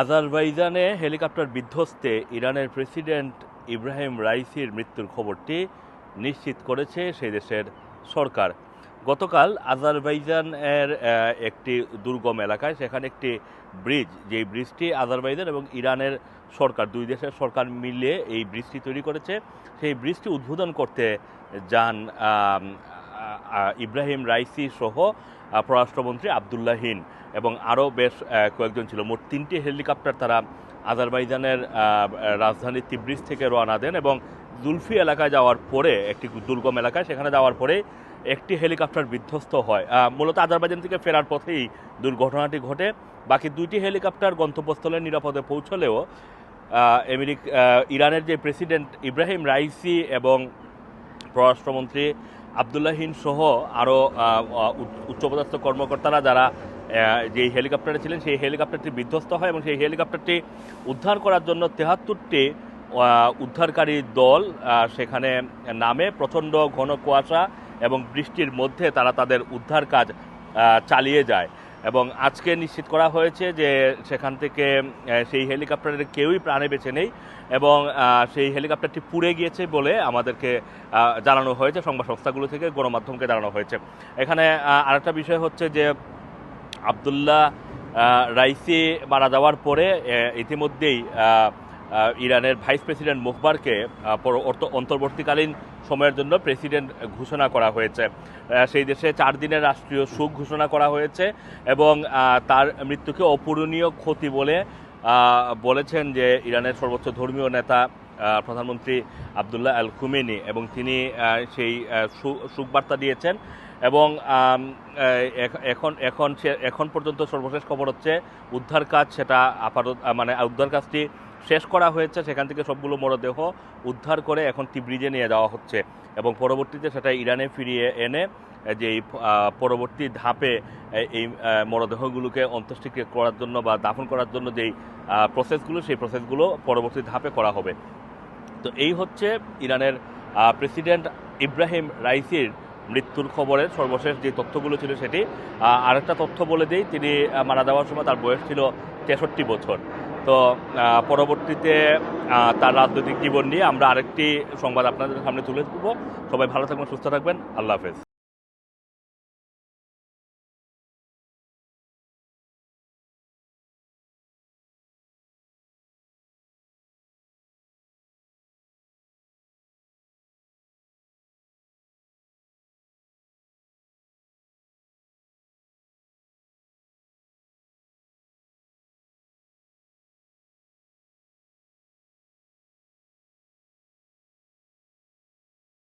আজারবাইজানে helicopter বিধ্বস্তে ইরানের president Ibrahim রাইসির মৃত্যুর খবরটি নিশ্চিত করেছে সেই দেশের সরকার। গতকাল আজারবাইজান এর একটি দুর্গম এলাকায় সেখানে একটি ব্রিজ, যেই ব্রিজটি আজারবাইজান এবং ইরানের সরকার, দুই দেশের সরকার মিলে এই ব্রিজটি তৈরি করেছে। সেই ব্রিজটি উদ্বোধন করতে যান ইব্রাহিম রাইসি সহ পররাষ্ট্রমন্ত্রী আবদুল্লাহিন এবং আরও বেশ কয়েকজন ছিল। মোট তিনটি হেলিকপ্টার তারা আজারবাইজানের রাজধানী তিব্রিজ থেকে রওনা দেন এবং জুলফি এলাকায় যাওয়ার পরে, একটি দুর্গম এলাকায় সেখানে যাওয়ার পরে একটি হেলিকপ্টার বিধ্বস্ত হয়। মূলত আজারবাইজান থেকে ফেরার পথেই দুর্ঘটনাটি ঘটে। বাকি দুইটি হেলিকপ্টার গন্তব্যস্থলে নিরাপদে পৌঁছলেও আমেরিক ইরানের যে প্রেসিডেন্ট ইব্রাহিম রাইসি এবং পররাষ্ট্রমন্ত্রী আবদুল্লাহিন সহ আরও উচ্চপদস্থ কর্মকর্তারা যারা যে হেলিকপ্টারে ছিলেন, সেই হেলিকপ্টারটি বিধ্বস্ত হয় এবং সেই হেলিকপ্টারটি উদ্ধার করার জন্য তেহাত্তরটি উদ্ধারকারী দল সেখানে নামে প্রচণ্ড ঘন কুয়াশা এবং বৃষ্টির মধ্যে তারা তাদের উদ্ধার কাজ চালিয়ে যায়। এবং আজকে নিশ্চিত করা হয়েছে যে সেখান থেকে সেই হেলিকপ্টারের কেউই প্রাণে বেছে নেই এবং সেই হেলিকপ্টারটি পুড়ে গিয়েছে বলে আমাদেরকে জানানো হয়েছে, সংবাদ সংস্থাগুলো থেকে গণমাধ্যমকে জানানো হয়েছে। এখানে আরেকটা বিষয় হচ্ছে যে আবদুল্লাহ রাইসি মারা যাওয়ার পরে ইতিমধ্যেই ইরানের ভাইস প্রেসিডেন্ট মুখবারকে অন্তর্বর্তীকালীন সময়ের জন্য প্রেসিডেন্ট ঘোষণা করা হয়েছে। সেই দেশে চার দিনের রাষ্ট্রীয় শোক ঘোষণা করা হয়েছে এবং তার মৃত্যুকে অপূরণীয় ক্ষতি বলে বলেছেন যে ইরানের সর্বোচ্চ ধর্মীয় নেতা প্রধানমন্ত্রী আবদুল্লাহ আল খুমেনি এবং তিনি সেই শোকবার্তা দিয়েছেন এবং এখন এখন এখন পর্যন্ত সর্বশেষ খবর হচ্ছে উদ্ধার কাজ সেটা আপাতত মানে উদ্ধার কাজটি শেষ করা হয়েছে, সেখান থেকে সবগুলো মরদেহ উদ্ধার করে এখন তিব্রিজে নিয়ে যাওয়া হচ্ছে এবং পরবর্তীতে সেটা ইরানে ফিরিয়ে এনে যে পরবর্তী ধাপে এই- মরদেহগুলোকে অন্ত্যেষ্টিক্রিয়া করার জন্য বা দাফন করার জন্য যেই প্রসেসগুলো সেই প্রসেসগুলো পরবর্তী ধাপে করা হবে। তো এই হচ্ছে ইরানের প্রেসিডেন্ট ইব্রাহিম রাইসির মৃত্যুর খবরের সর্বশেষ যে তথ্যগুলো ছিল সেটি আরেকটা তথ্য বলে দিই, তিনি মারা যাওয়ার সময় তার বয়স ছিল তেষট্টি বছর। তো পরবর্তীতে তার রাজনৈতিক জীবন নিয়ে আমরা আরেকটি সংবাদ আপনাদের সামনে তুলে দেবো সবাই ভালো থাকবেন, সুস্থ থাকবেন। আল্লাহ হাফেজ।